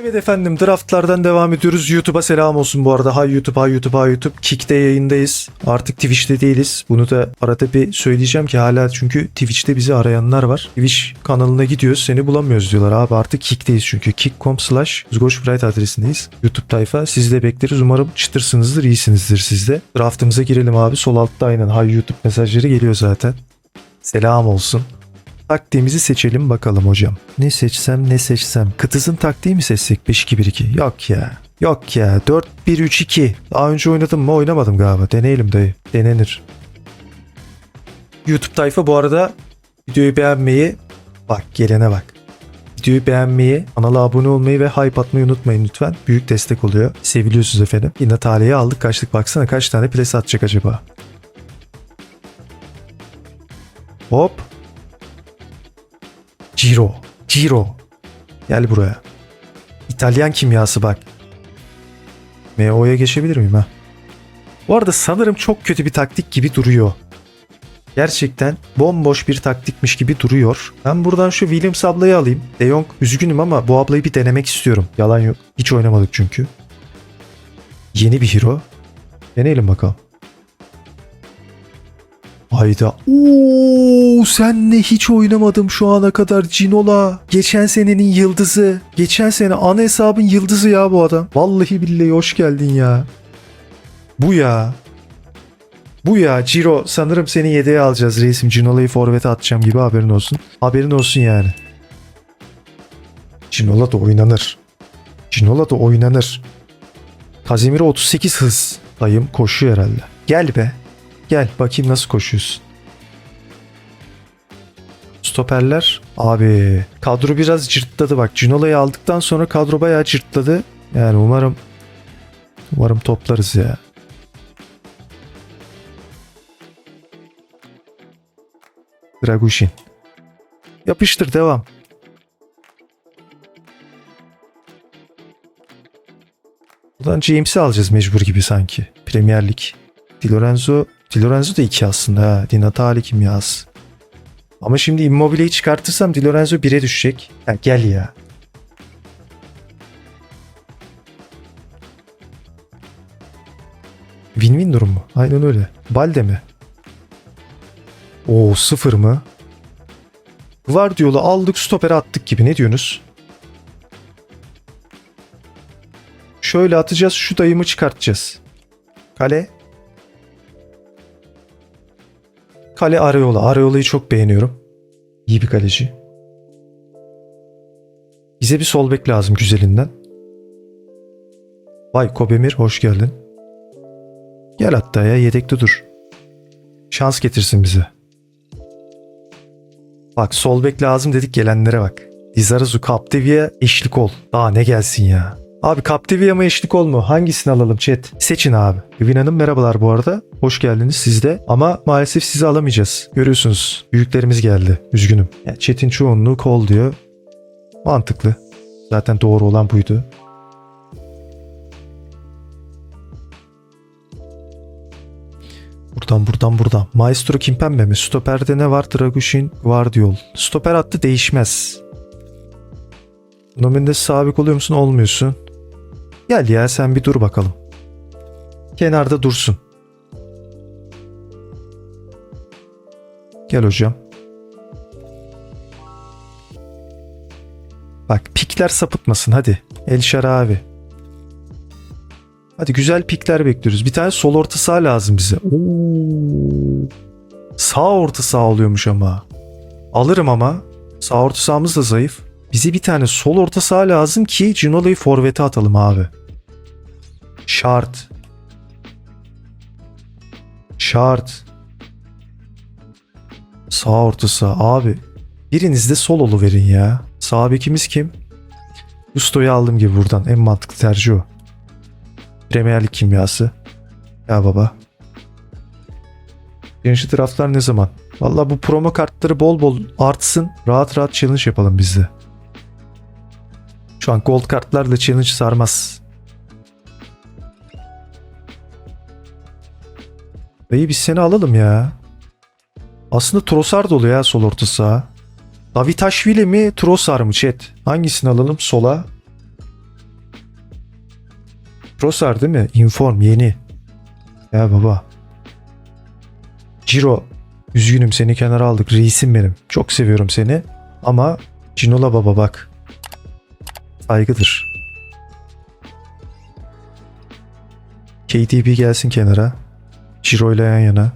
Evet efendim draftlardan devam ediyoruz. YouTube'a selam olsun bu arada. Hay YouTube, hay YouTube, hay YouTube. Kick'te yayındayız. Artık Twitch'te değiliz. Bunu da arada bir söyleyeceğim ki hala çünkü Twitch'te bizi arayanlar var. Twitch kanalına gidiyoruz seni bulamıyoruz diyorlar abi. Artık Kick'teyiz çünkü. Kick.com slash adresindeyiz. YouTube tayfa. Sizi de bekleriz. Umarım çıtırsınızdır, iyisinizdir siz de. Draftımıza girelim abi. Sol altta aynen hay YouTube mesajları geliyor zaten. Selam olsun. Taktiğimizi seçelim bakalım hocam. Ne seçsem ne seçsem. Kıtızın taktiği mi seçsek 5-2-1-2? Yok ya. Yok ya. 4-1-3-2. Daha önce oynadım mı? Oynamadım galiba. Deneyelim dayı. Denenir. YouTube tayfa bu arada videoyu beğenmeyi bak gelene bak. Videoyu beğenmeyi, kanala abone olmayı ve hype atmayı unutmayın lütfen. Büyük destek oluyor. Seviliyorsunuz efendim. Yine tarihe aldık kaçtık. Baksana kaç tane pres atacak acaba. Hop. Ciro. Ciro. Gel buraya. İtalyan kimyası bak. MO'ya geçebilir miyim ha? Bu arada sanırım çok kötü bir taktik gibi duruyor. Gerçekten bomboş bir taktikmiş gibi duruyor. Ben buradan şu Williams ablayı alayım. De Jong üzgünüm ama bu ablayı bir denemek istiyorum. Yalan yok. Hiç oynamadık çünkü. Yeni bir hero. Deneyelim bakalım. Hayda. Oo, senle hiç oynamadım şu ana kadar Cinola. Geçen senenin yıldızı. Geçen sene ana hesabın yıldızı ya bu adam. Vallahi billahi hoş geldin ya. Bu ya. Bu ya Ciro sanırım seni yedeğe alacağız reisim. Cinola'yı forvete atacağım gibi haberin olsun. Haberin olsun yani. Cinola da oynanır. Cinola da oynanır. Casemiro 38 hız. Dayım koşuyor herhalde. Gel be. Gel bakayım nasıl koşuyorsun. Stoperler. Abi kadro biraz cırtladı bak. Cinola'yı aldıktan sonra kadro bayağı cırtladı. Yani umarım umarım toplarız ya. Dragushin. Yapıştır devam. Buradan James'i alacağız mecbur gibi sanki. Premier Lig. Di Lorenzo, Di Lorenzo da iki aslında ha. Di Natale kimyası. Ama şimdi Immobile'yi çıkartırsam Di Lorenzo 1'e düşecek. Ha, gel ya. Win-win durum mu? Aynen öyle. Balde mi? Oo sıfır mı? Guardiola'ı aldık stopere attık gibi ne diyorsunuz? Şöyle atacağız şu dayımı çıkartacağız. Kale. Kale Areola. Areola'yı çok beğeniyorum. İyi bir kaleci. Bize bir sol bek lazım güzelinden. Vay Kobemir hoş geldin. Gel hatta ya yedekte dur. Şans getirsin bize. Bak sol bek lazım dedik gelenlere bak. Dizarazu Capdevia eşlik ol. Daha ne gelsin ya. Abi Capdevia mı eşlik ol mu? Hangisini alalım chat? Seçin abi. Evin Hanım merhabalar bu arada. Hoş geldiniz siz de. Ama maalesef sizi alamayacağız. Görüyorsunuz. Büyüklerimiz geldi. Üzgünüm. Yani chat'in çoğunluğu kol diyor. Mantıklı. Zaten doğru olan buydu. Buradan buradan buradan. Maestro Kimpembe mi? Stoper'de ne var? Dragushin, Guardiol. Stoper attı değişmez. Nomin'de sabit oluyor musun? Olmuyorsun. Gel ya sen bir dur bakalım. Kenarda dursun. Gel hocam. Bak pikler sapıtmasın hadi. El Şarabi. Hadi güzel pikler bekliyoruz. Bir tane sol orta saha lazım bize. Oo. Sağ orta saha oluyormuş ama. Alırım ama. Sağ orta sahamız da zayıf. Bize bir tane sol orta saha lazım ki Ginola'yı forvete atalım abi. Şart. Şart. Sağ orta saha abi. Biriniz de sol olu verin ya. Sağ bekimiz kim? Gusto'yu aldım gibi buradan. En mantıklı tercih o. Premier Lig kimyası. Ya baba. Birinci draftlar ne zaman? Valla bu promo kartları bol bol artsın. Rahat rahat challenge yapalım biz de. Şu an gold kartlarla challenge sarmaz. Dayı biz seni alalım ya. Aslında Trossard oluyor ya sol orta saha. Davitashvili mi Trossard mı chat? Hangisini alalım sola? Trossard değil mi? Inform yeni. Ya baba. Ciro. Üzgünüm seni kenara aldık. Reisim benim. Çok seviyorum seni. Ama Cinola baba bak. Saygıdır. KDB gelsin kenara. Ciro ile yan yana.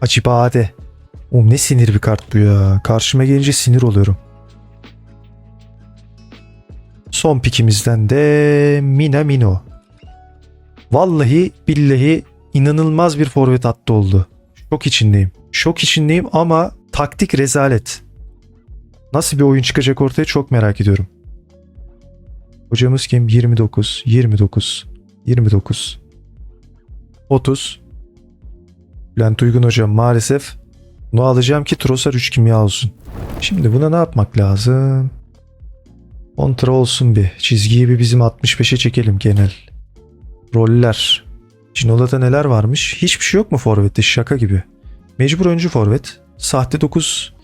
Acibade. Oğlum ne sinir bir kart bu ya. Karşıma gelince sinir oluyorum. Son pikimizden de Minamino. Vallahi billahi inanılmaz bir forvet hattı oldu. Şok içindeyim. Şok içindeyim ama taktik rezalet. Nasıl bir oyun çıkacak ortaya çok merak ediyorum. Hocamız kim? 29, 29, 29, 30. Bülent Uygun hocam maalesef bunu alacağım ki Trossard 3 kimya olsun. Şimdi buna ne yapmak lazım? Kontra olsun bir. Çizgiyi bir bizim 65'e çekelim genel. Roller. Cinola'da neler varmış? Hiçbir şey yok mu forvette? Şaka gibi. Mecbur öncü forvet. Sahte 9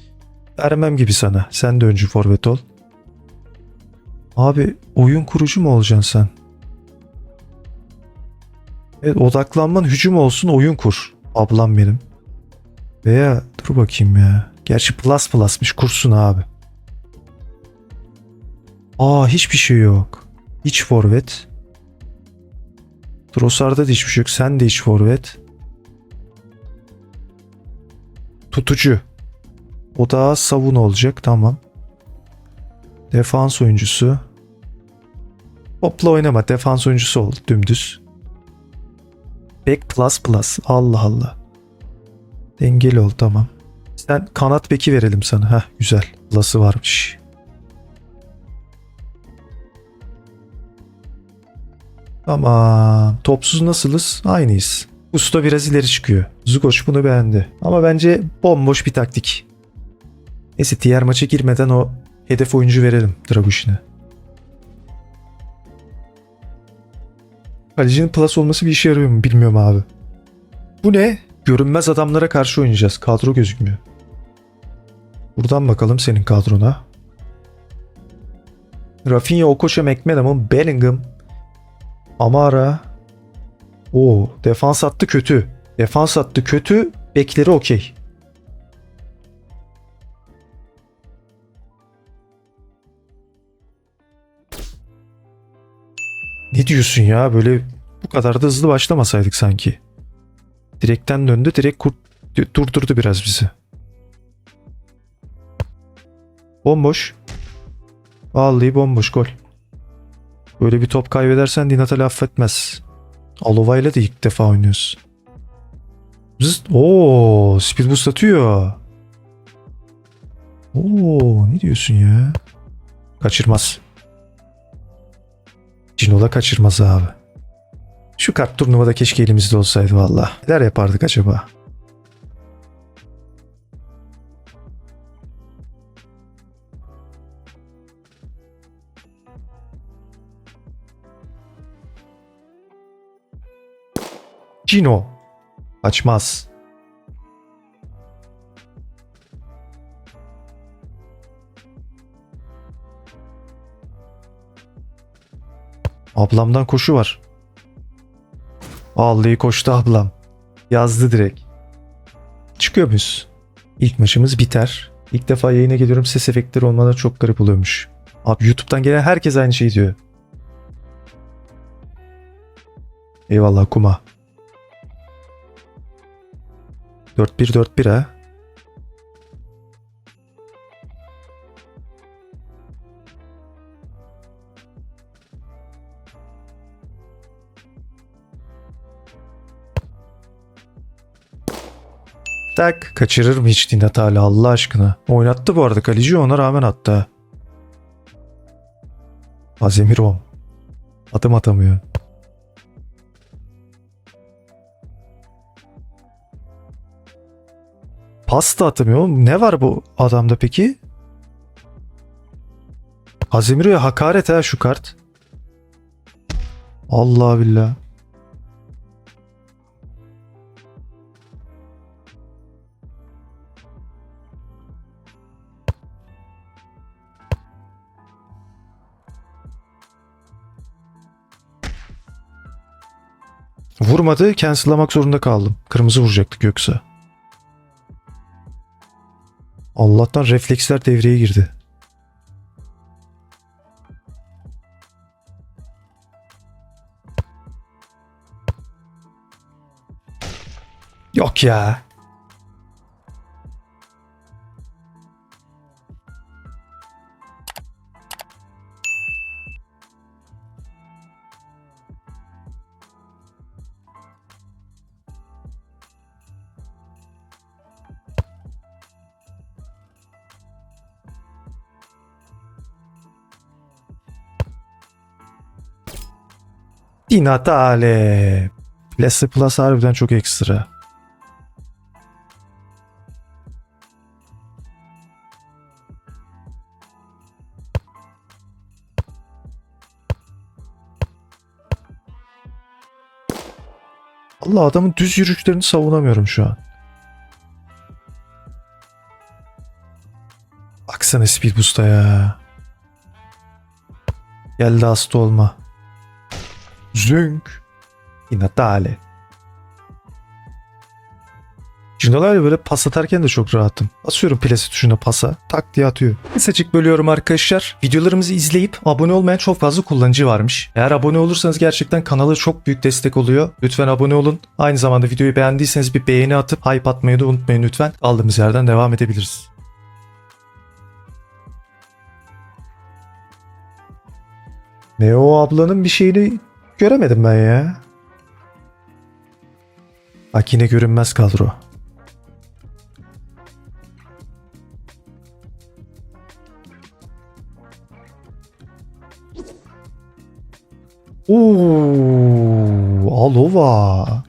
vermem gibi sana. Sen de öncü forvet ol. Abi oyun kurucu mu olacaksın sen? Evet odaklanman hücum olsun oyun kur. Ablam benim. Veya dur bakayım ya. Gerçi plus plus'mış kursun abi. Aa hiçbir şey yok. Hiç forvet. Trossard'da da hiçbir şey yok. Sen de hiç forvet. Tutucu. O da savun olacak. Tamam. Defans oyuncusu. Topla oynama. Defans oyuncusu ol. Dümdüz. Back plus plus. Allah Allah. Dengeli ol tamam. Sen kanat beki verelim sana. Heh güzel. Plus'ı varmış. Tamam. Topsuz nasılız? Aynıyız. Usta biraz ileri çıkıyor. Zukoç bunu beğendi. Ama bence bomboş bir taktik. Neyse diğer maça girmeden o hedef oyuncu verelim Draguşin'e. Kalecinin plus olması bir işe yarıyor mu bilmiyorum abi. Bu ne? Görünmez adamlara karşı oynayacağız. Kadro gözükmüyor. Buradan bakalım senin kadrona. Rafinha, Okocha, McManaman, Bellingham, Amara. O defans attı kötü. Defans attı kötü. Bekleri okey. Ne diyorsun ya? Böyle bu kadar da hızlı başlamasaydık sanki. Direkten döndü. Direkt kur- durdurdu biraz bizi. Bomboş. Vallahi bomboş gol. Böyle bir top kaybedersen Dinatal affetmez. Alova ile de ilk defa oynuyoruz. Zıst. Oo, speed boost atıyor. Oo, ne diyorsun ya? Kaçırmaz. Cinola kaçırmaz abi. Şu kart turnuvada keşke elimizde olsaydı valla. Neler yapardık acaba? Cino. Açmaz. Ablamdan koşu var. Vallahi koştu ablam. Yazdı direkt. Çıkıyor muyuz? İlk maçımız biter. İlk defa yayına geliyorum ses efektleri olmadan çok garip oluyormuş. Abi YouTube'dan gelen herkes aynı şeyi diyor. Eyvallah kuma. 4-1-4-1 ha. Tak. Kaçırır mı hiç Dinat hala Allah aşkına? Oynattı bu arada kaleci ona rağmen attı. Azemirov. Adım atamıyor. Pas da atamıyor. oğlum. Ne var bu adamda peki? Azemiro'ya hakaret ha şu kart. Allah billah. Vurmadı. Cancel'lamak zorunda kaldım. Kırmızı vuracaktık yoksa. Allah'tan refleksler devreye girdi. Yok ya. Di Natale. Leslie Plus harbiden çok ekstra. Allah adamın düz yürüyüşlerini savunamıyorum şu an. Baksana Speed Boost'a ya. Geldi hasta olma. Zünk. Di Natale. Cinolarla böyle pas atarken de çok rahatım. Basıyorum plase tuşuna pasa. Tak diye atıyor. Kısacık bölüyorum arkadaşlar. Videolarımızı izleyip abone olmayan çok fazla kullanıcı varmış. Eğer abone olursanız gerçekten kanala çok büyük destek oluyor. Lütfen abone olun. Aynı zamanda videoyu beğendiyseniz bir beğeni atıp hype atmayı da unutmayın lütfen. Aldığımız yerden devam edebiliriz. Ne o ablanın bir şeyini göremedim ben ya. Bak yine görünmez kadro. Oo, Alova.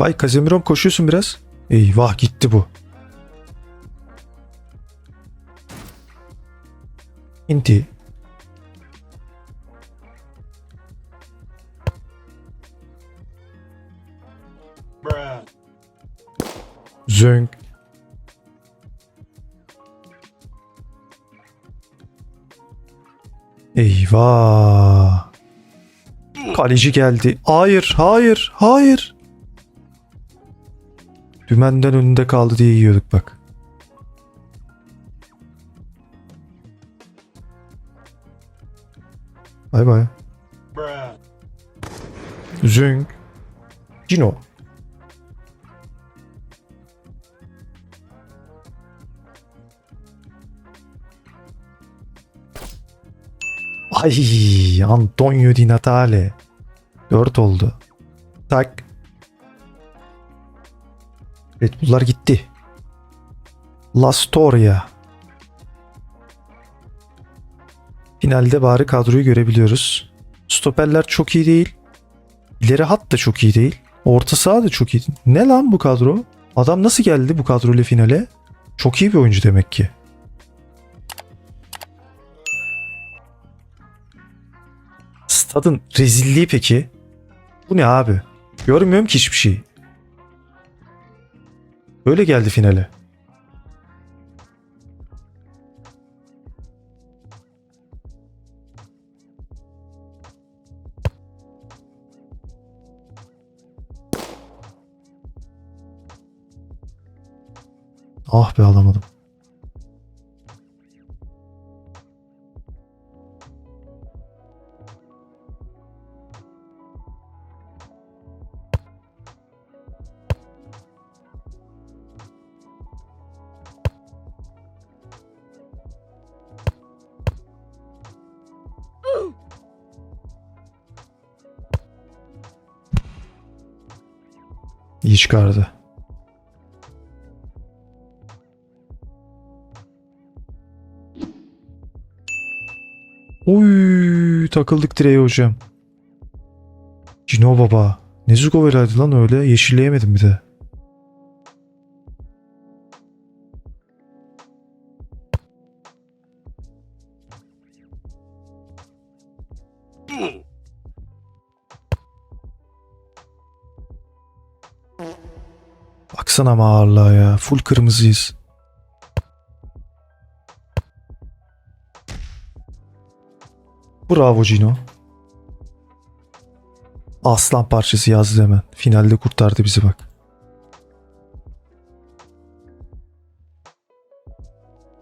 Vay Kazemirom koşuyorsun biraz. Eyvah gitti bu. Inti. Zönk. Eyvah. Kaleci geldi. Hayır, hayır, hayır. Dümenden önünde kaldı diye yiyorduk bak. Bay bay. Zünk. Cino. Ay Antonio Di Natale. 4 oldu. Red Bull'lar gitti. La Storia. Finalde bari kadroyu görebiliyoruz. Stoperler çok iyi değil. İleri hat da çok iyi değil. Orta saha da çok iyi. Ne lan bu kadro? Adam nasıl geldi bu kadroyla finale? Çok iyi bir oyuncu demek ki. Stadın rezilliği peki? Bu ne abi? Görmüyorum ki hiçbir şey. Böyle geldi finale. Ah be alamadım. İyi çıkardı. Oy takıldık direğe hocam. Cino baba. Ne Zugovela'ydı lan öyle? Yeşilleyemedim bir de. Baksana ama ağırlığa ya. Full kırmızıyız. Bravo Cino. Aslan parçası yazdı hemen. Finalde kurtardı bizi bak.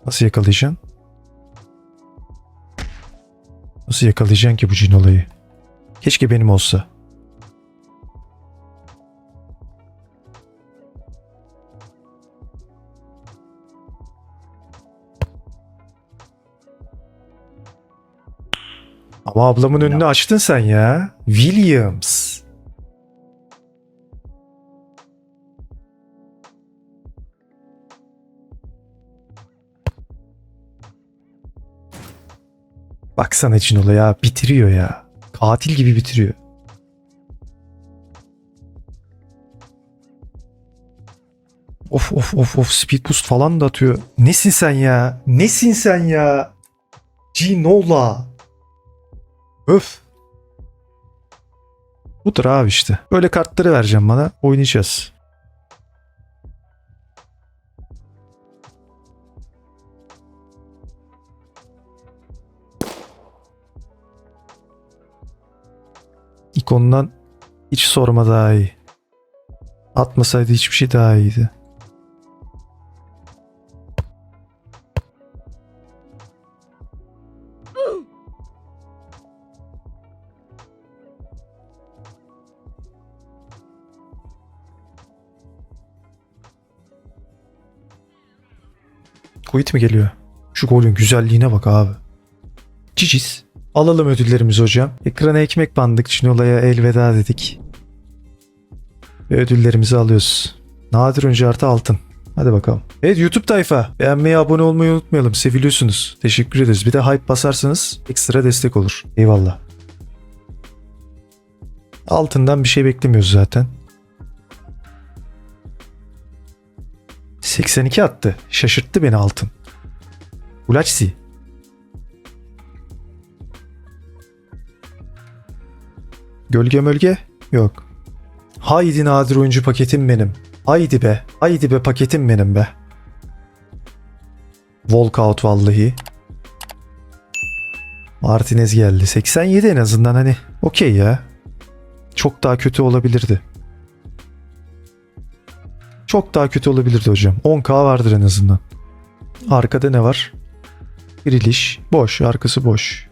Nasıl yakalayacaksın? Nasıl yakalayacaksın ki bu cin olayı? Keşke benim olsa. Ama ablamın önünü açtın sen ya. Williams. Baksana Cinola ya bitiriyor ya. Katil gibi bitiriyor. Of of of of speed boost falan da atıyor. Nesin sen ya? Nesin sen ya? Cinola. Öf. Budur abi işte. Böyle kartları vereceğim bana. Oynayacağız. İkondan hiç sorma daha iyi. Atmasaydı hiçbir şey daha iyiydi. Quit mi geliyor? Şu golün güzelliğine bak abi. Ciciz. Alalım ödüllerimizi hocam. Ekrana ekmek bandık. Çinola'ya elveda dedik. Ve ödüllerimizi alıyoruz. Nadir önce artı altın. Hadi bakalım. Evet YouTube tayfa. Beğenmeyi, abone olmayı unutmayalım. Seviliyorsunuz. Teşekkür ederiz. Bir de hype basarsanız ekstra destek olur. Eyvallah. Altından bir şey beklemiyoruz zaten. 82 attı. Şaşırttı beni altın. Ulaçsi. Gölge mölge? Yok. Haydi nadir oyuncu paketim benim. Haydi be. Haydi be paketim benim be. Walkout vallahi. Martinez geldi. 87 en azından hani. Okey ya. Çok daha kötü olabilirdi. Çok daha kötü olabilirdi hocam. 10k vardır en azından. Arkada ne var? Grilish. Boş. Arkası boş.